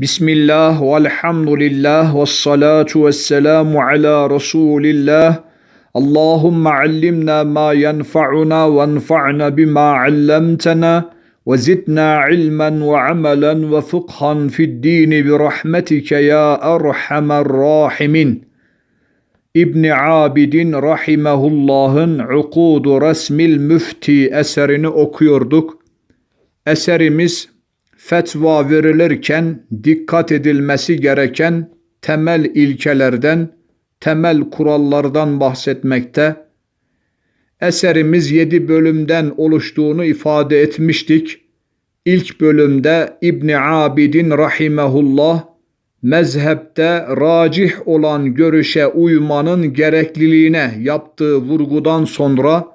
Bismillah velhamdülillah ve salatu ve selamu ala Resulillah. Allahümme allimna ma yenfa'una ve enfa'na bima allamtana ve zidna ilmen ve amelen ve fıkhan fid dini bi rahmetike ya erhamer rahimin. İbni Abidin rahimehullah'ın Ukudu Resmil Müfti eserini okuyorduk. Eserimiz fetva verilirken dikkat edilmesi gereken temel ilkelerden, temel kurallardan bahsetmekte. Eserimiz yedi bölümden oluştuğunu ifade etmiştik. İlk bölümde İbni Abidin rahimehullah mezhepte racih olan görüşe uymanın gerekliliğine yaptığı vurgudan sonra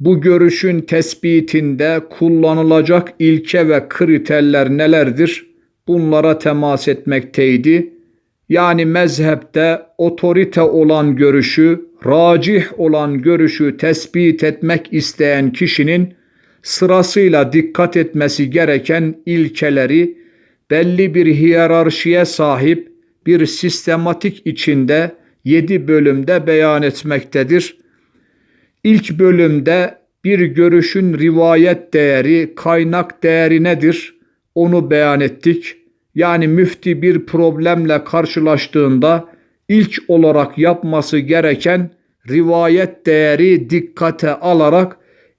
bu görüşün tespitinde kullanılacak ilke ve kriterler nelerdir? Bunlara temas etmekteydi. Yani mezhepte otorite olan görüşü, racih olan görüşü tespit etmek isteyen kişinin sırasıyla dikkat etmesi gereken ilkeleri belli bir hiyerarşiye sahip bir sistematik içinde yedi bölümde beyan etmektedir. İlk bölümde bir görüşün rivayet değeri, kaynak değeri nedir? Onu beyan ettik. Yani müfti bir problemle karşılaştığında ilk olarak yapması gereken rivayet değeri dikkate alarak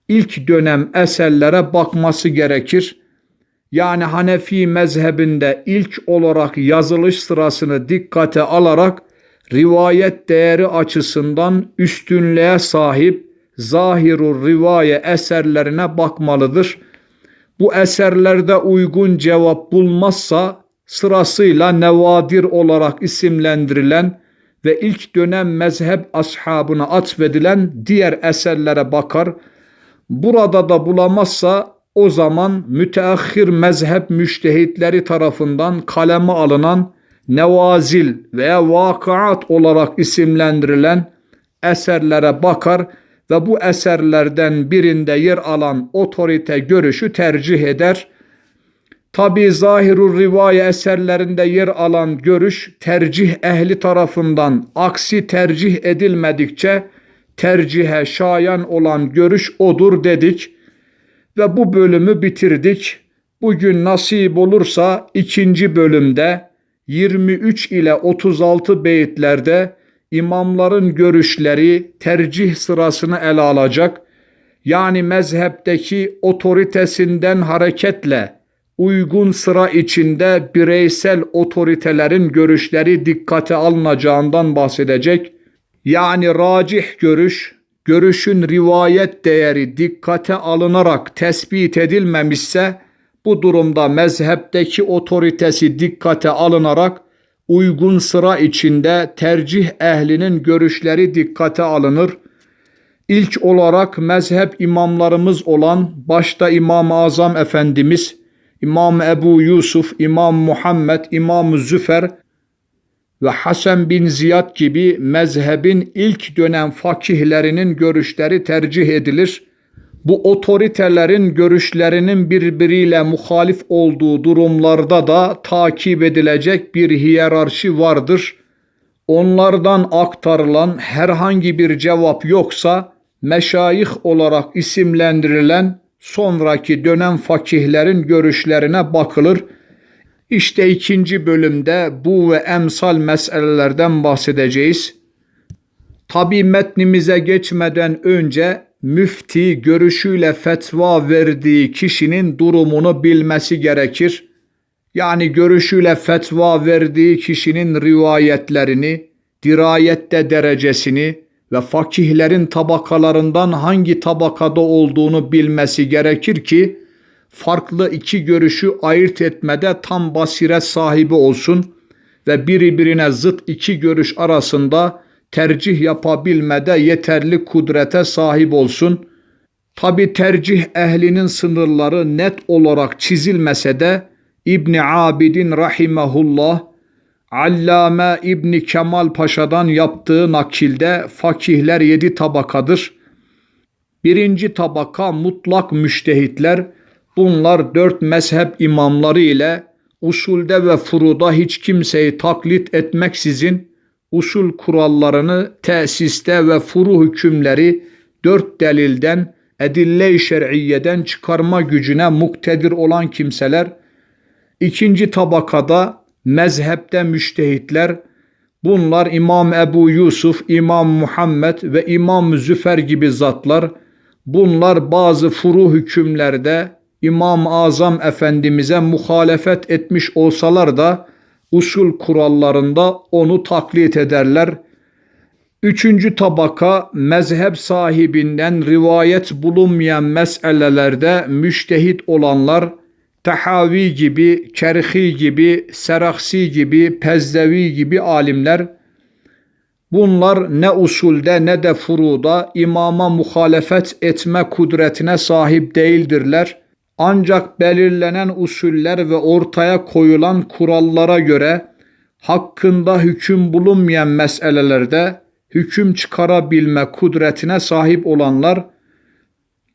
ilk dönem eserlere bakması gerekir. Yani Hanefi mezhebinde ilk olarak yazılış sırasını dikkate alarak rivayet değeri açısından üstünlüğe sahip zahirur rivaye eserlerine bakmalıdır. Bu eserlerde uygun cevap bulmazsa sırasıyla nevadir olarak isimlendirilen ve ilk dönem mezhep ashabına atfedilen diğer eserlere bakar. Burada da bulamazsa o zaman müteahhir mezhep müştehitleri tarafından kaleme alınan nevazil veya vakaat olarak isimlendirilen eserlere bakar ve bu eserlerden birinde yer alan otorite görüşü tercih eder. Tabi zahirur rivaye eserlerinde yer alan görüş tercih ehli tarafından aksi tercih edilmedikçe tercihe şayan olan görüş odur dedik ve bu bölümü bitirdik. Bugün nasip olursa ikinci bölümde 23 ile 36 beyitlerde imamların görüşleri tercih sırasını ele alacak. Yani mezhepteki otoritesinden hareketle uygun sıra içinde bireysel otoritelerin görüşleri dikkate alınacağından bahsedecek. Yani racih görüş, görüşün rivayet değeri dikkate alınarak tespit edilmemişse bu durumda mezhepteki otoritesi dikkate alınarak uygun sıra içinde tercih ehlinin görüşleri dikkate alınır. İlk olarak mezhep imamlarımız olan başta İmam-ı Azam Efendimiz, İmam Ebu Yusuf, İmam Muhammed, İmam Züfer ve Hasan bin Ziyad gibi mezhebin ilk dönem fakihlerinin görüşleri tercih edilir. Bu otoritelerin görüşlerinin birbiriyle muhalif olduğu durumlarda da takip edilecek bir hiyerarşi vardır. Onlardan aktarılan herhangi bir cevap yoksa meşayih olarak isimlendirilen sonraki dönem fakihlerin görüşlerine bakılır. İşte ikinci bölümde bu ve emsal meselelerden bahsedeceğiz. Tabi metnimize geçmeden önce müfti görüşüyle fetva verdiği kişinin durumunu bilmesi gerekir. Yani görüşüyle fetva verdiği kişinin rivayetlerini, dirayette derecesini ve fakihlerin tabakalarından hangi tabakada olduğunu bilmesi gerekir ki farklı iki görüşü ayırt etmede tam basiret sahibi olsun ve birbirine zıt iki görüş arasında tercih yapabilmede yeterli kudrete sahip olsun. Tabi tercih ehlinin sınırları net olarak çizilmese de İbni Abidin rahimehullah Allame İbni Kemal Paşa'dan yaptığı nakilde fakihler yedi tabakadır. Birinci tabaka mutlak müştehitler. Bunlar dört mezhep imamları ile usulde ve furuda hiç kimseyi taklit etmeksizin usul kurallarını tesiste ve furu hükümleri dört delilden edille-i şer'iyeden çıkarma gücüne muktedir olan kimseler, ikinci tabakada mezhepte müştehitler, bunlar İmam Ebu Yusuf, İmam Muhammed ve İmam Züfer gibi zatlar, bunlar bazı furu hükümlerde İmam-ı Azam Efendimiz'e muhalefet etmiş olsalar da usul kurallarında onu taklit ederler. Üçüncü tabaka mezhep sahibinden rivayet bulunmayan meselelerde müştehit olanlar Tahavi gibi, Kerhi gibi, Seraksi gibi, Pezdevi gibi alimler bunlar ne usulde ne de furuda imama muhalefet etme kudretine sahip değildirler. Ancak belirlenen usuller ve ortaya koyulan kurallara göre hakkında hüküm bulunmayan meselelerde hüküm çıkarabilme kudretine sahip olanlar,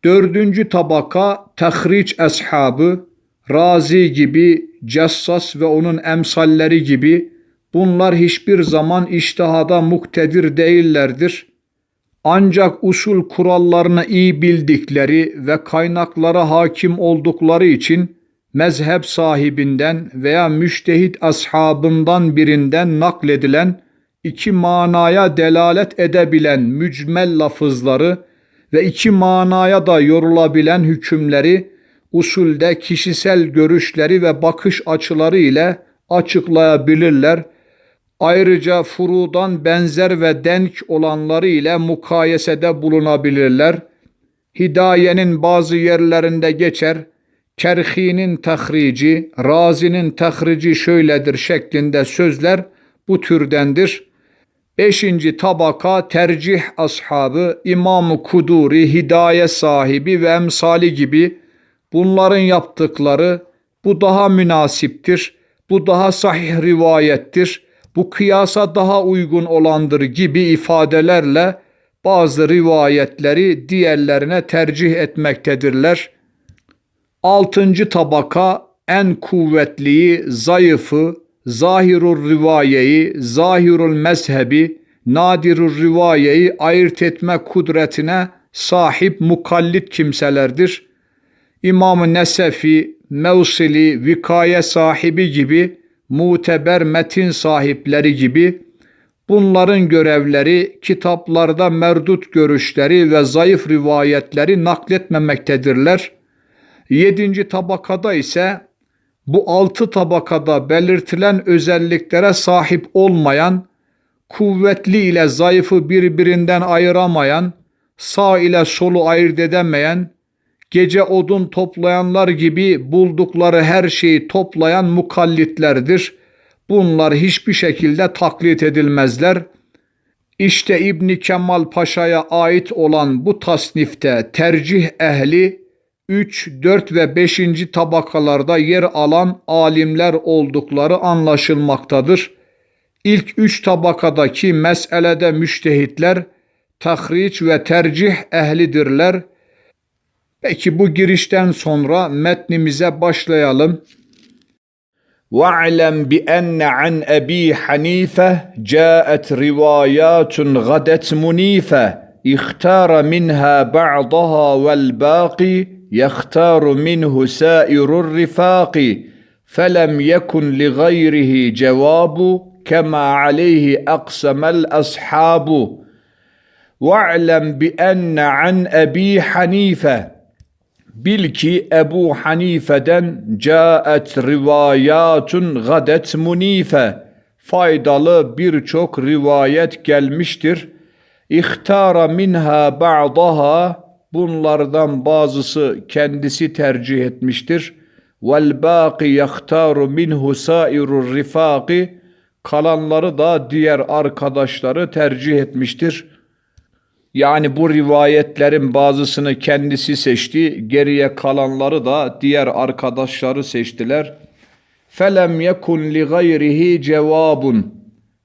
dördüncü tabaka tahriç eshabı, Razi gibi, Cessas ve onun emsalleri gibi bunlar hiçbir zaman iştihada muktedir değillerdir. Ancak usul kurallarını iyi bildikleri ve kaynaklara hakim oldukları için mezhep sahibinden veya müştehit ashabından birinden nakledilen iki manaya delalet edebilen mücmel lafızları ve iki manaya da yorulabilen hükümleri usulde kişisel görüşleri ve bakış açıları ile açıklayabilirler. Ayrıca furudan benzer ve denk olanları ile mukayesede bulunabilirler. Hidayenin bazı yerlerinde geçer, Kerhi'nin tahrici, Razi'nin tahrici şöyledir şeklinde sözler bu türdendir. Beşinci tabaka tercih ashabı, İmam-ı Kuduri, hidaye sahibi ve emsali gibi bunların yaptıkları bu daha münasiptir, bu daha sahih rivayettir, bu kıyasa daha uygun olandır gibi ifadelerle bazı rivayetleri diğerlerine tercih etmektedirler. Altıncı tabaka en kuvvetliyi, zayıfı, zahirur rivayeyi, zahirul mezhebi, nadirur rivayeyi ayırt etme kudretine sahip mukallit kimselerdir. İmam-ı Nesefi, Mevsili, vikaye sahibi gibi, muteber metin sahipleri gibi bunların görevleri kitaplarda merdut görüşleri ve zayıf rivayetleri nakletmemektedirler. Yedinci tabakada ise bu altı tabakada belirtilen özelliklere sahip olmayan, kuvvetli ile zayıfı birbirinden ayıramayan, sağ ile solu ayırt edemeyen, gece odun toplayanlar gibi buldukları her şeyi toplayan mukallitlerdir. Bunlar hiçbir şekilde taklit edilmezler. İşte İbni Kemal Paşa'ya ait olan bu tasnifte tercih ehli 3, 4 ve 5. tabakalarda yer alan alimler oldukları anlaşılmaktadır. İlk üç tabakadaki meselede müştehitler, tahriç ve tercih ehlidirler. Peki bu girişten sonra metnimize başlayalım. واعلم بأن عن أبي حنيفة جاءت روايات غدت منيفة اختار منها بعضها والباقي يختار منه سائر الرفاق فلم يكن لغيره جواب كما عليه اقسم الاصحاب واعلم بان عن ابي حنيفه bil ki Ebu Hanife'den caet rivayatun gadet munife faydalı birçok rivayet gelmiştir. İhtara minha ba'daha Bunlardan bazısı kendisi tercih etmiştir. Vel baqi yahtaru minhu sairur rifaqi kalanları da diğer arkadaşları tercih etmiştir. Yani bu rivayetlerin bazısını kendisi seçti, geriye kalanları da diğer arkadaşları seçtiler. Felem yekun li gayrihi cevabun.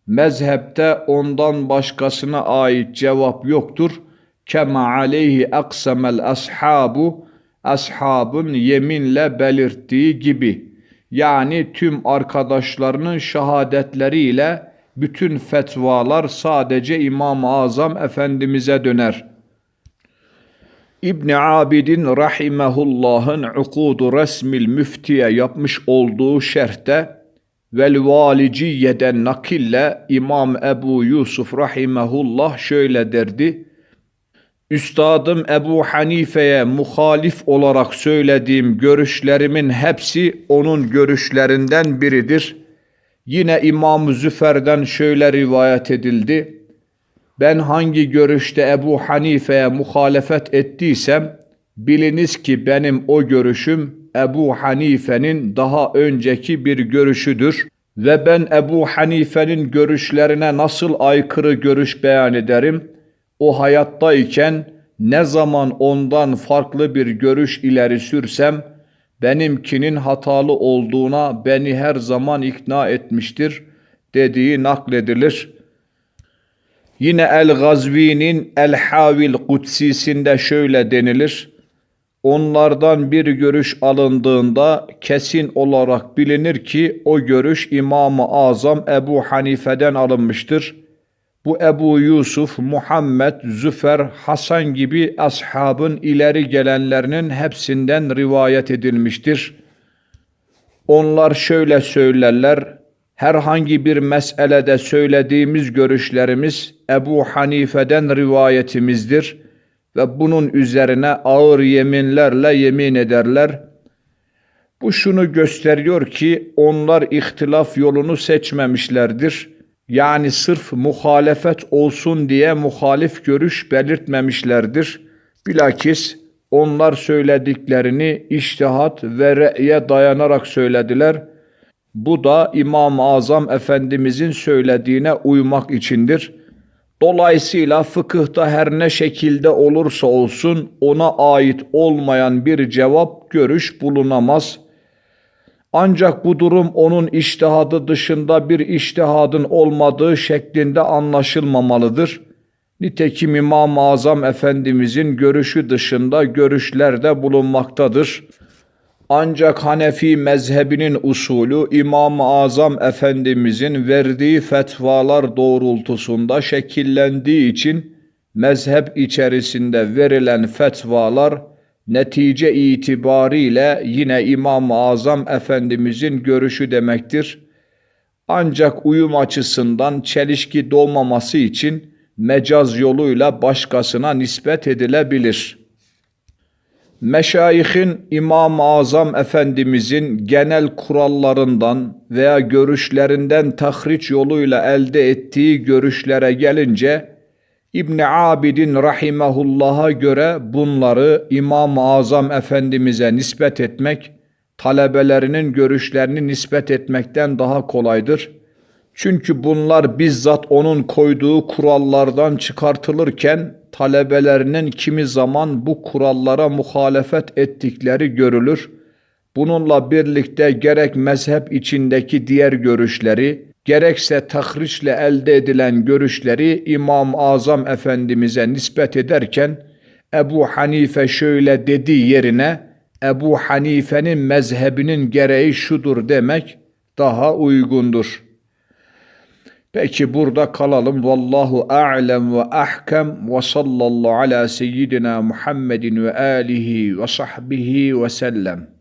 Mezhepte ondan başkasına ait cevap yoktur.'' kema aleyhi aksamel ashabu ashabın yeminle belirttiği gibi Yani tüm arkadaşlarının şehadetleriyle bütün fetvalar sadece İmam-ı Azam Efendimiz'e döner. İbn Abidin rahimehullah'ın Ukudu Resmil Müftiye yapmış olduğu şerhte vel valiciyeden nakille İmam Ebu Yusuf rahimehullah şöyle derdi. Üstadım Ebu Hanife'ye muhalif olarak söylediğim görüşlerimin hepsi onun görüşlerinden biridir. Yine İmam Züfer'den şöyle rivayet edildi. Ben hangi görüşte Ebu Hanife'ye muhalefet ettiysem, biliniz ki benim o görüşüm Ebu Hanife'nin daha önceki bir görüşüdür ve ben Ebu Hanife'nin görüşlerine nasıl aykırı görüş beyan ederim? O hayattayken ne zaman ondan farklı bir görüş ileri sürsem, benimkinin hatalı olduğuna beni her zaman ikna etmiştir dediği nakledilir.'' Yine El-Gazvi'nin El-Havil Kutsisinde şöyle denilir. Onlardan bir görüş alındığında kesin olarak bilinir ki o görüş İmam-ı Azam Ebu Hanife'den alınmıştır. Bu Ebu Yusuf, Muhammed, Züfer, Hasan gibi ashabın ileri gelenlerinin hepsinden rivayet edilmiştir. Onlar şöyle söylerler, herhangi bir meselede söylediğimiz görüşlerimiz Ebu Hanife'den rivayetimizdir ve bunun üzerine ağır yeminlerle yemin ederler. Bu şunu gösteriyor ki onlar ihtilaf yolunu seçmemişlerdir. Yani sırf muhalefet olsun diye muhalif görüş belirtmemişlerdir. Bilakis onlar söylediklerini iştihat ve re'ye dayanarak söylediler.'' Bu da İmam-ı Azam Efendimizin söylediğine uymak içindir. Dolayısıyla fıkıhta her ne şekilde olursa olsun ona ait olmayan bir cevap görüş bulunamaz. Ancak bu durum onun iştihadı dışında bir iştihadın olmadığı şeklinde anlaşılmamalıdır. Nitekim İmam-ı Azam Efendimizin görüşü dışında görüşler de bulunmaktadır.'' Ancak Hanefi mezhebinin usulü İmam-ı Azam Efendimizin verdiği fetvalar doğrultusunda şekillendiği için mezhep içerisinde verilen fetvalar netice itibariyle yine İmam-ı Azam Efendimizin görüşü demektir. Ancak uyum açısından çelişki doğmaması için mecaz yoluyla başkasına nispet edilebilir.'' Meşayihin İmam-ı Azam Efendimizin genel kurallarından veya görüşlerinden tahriç yoluyla elde ettiği görüşlere gelince İbn Abidin rahimehullah'a göre bunları İmam-ı Azam Efendimize nispet etmek talebelerinin görüşlerini nispet etmekten daha kolaydır. Çünkü bunlar bizzat onun koyduğu kurallardan çıkartılırken talebelerinin kimi zaman bu kurallara muhalefet ettikleri görülür. Bununla birlikte gerek mezhep içindeki diğer görüşleri, gerekse tahriçle elde edilen görüşleri İmam-ı Azam Efendimiz'e nispet ederken Ebu Hanife şöyle dediği yerine Ebu Hanife'nin mezhebinin gereği şudur demek daha uygundur.'' Peki burada kalalım. Vallahu a'lem ve ahkem ve sallallahu ala seyyidina Muhammedin ve alihi ve sahbihi ve sellem.